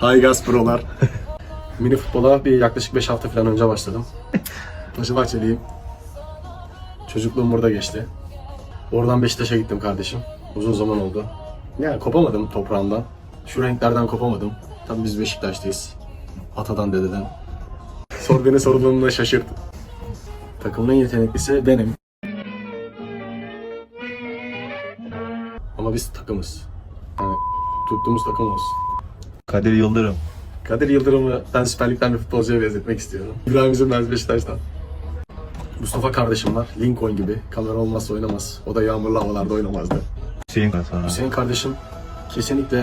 Guys prolar. Mini futbola bir yaklaşık 5 hafta falan önce başladım. Taşı Bahçeliyim. Çocukluğum burada geçti. Oradan Beşiktaş'a gittim kardeşim. Uzun zaman oldu. Yani kopamadım toprağımdan. Şu renklerden kopamadım. Tabii biz Beşiktaş'tayız. Atadan dededen. Sor beni sorduğunda şaşırt. Takımın en yeteneklisi benim. Ama biz takımız. Yani tuttuğumuz takım olsun. Kadir Yıldırım. Kadir Yıldırım'ı ben Süper Lig'den bir futbolcuya benzetmek istiyorum. İbrahim Üzülmez Beşiktaş'tan. Mustafa kardeşim var. Lincoln gibi. Kamera olmazsa oynamaz. O da yağmurlu havalarda oynamazdı. Hüseyin Kasa. Hüseyin kardeşim kesinlikle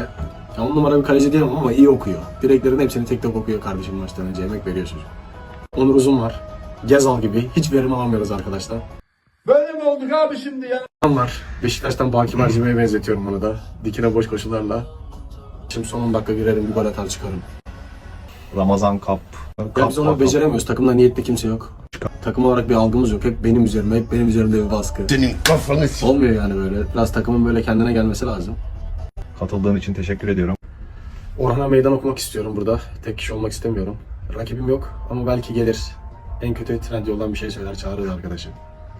ya on numara bir kaleci diyemem ama iyi okuyor. Direklerin hepsini tek tek okuyor kardeşim maçtan önce. Emek veriyor çocuk. Onur Uzun var. Gezal gibi. Hiç verim alamıyoruz arkadaşlar. Böyle mi olduk abi şimdi ya? var. Beşiktaş'tan Baki Mercime'ye benzetiyorum onu da. Dikine boş koşularla. Şimdi son 10 dakika girerim bir gol atar çıkarım. Ramazan Kap. Ya biz onu beceremiyoruz. Takımda niyetli kimse yok. Takım olarak bir algımız yok. Hep benim üzerime, hep benim üzerimde bir baskı. Senin kafanı s- Olmuyor yani böyle. Biraz takımın böyle kendine gelmesi lazım. Katıldığın için teşekkür ediyorum. Orhan'a meydan okumak istiyorum burada. Tek kişi olmak istemiyorum. Rakibim yok ama belki gelir. En kötü trend yoldan bir şey söyler, çağırır arkadaşı.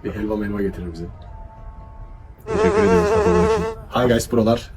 Bir helva melva getirir bize. Teşekkür ediyoruz katıldığın için. Hi guys, buralar.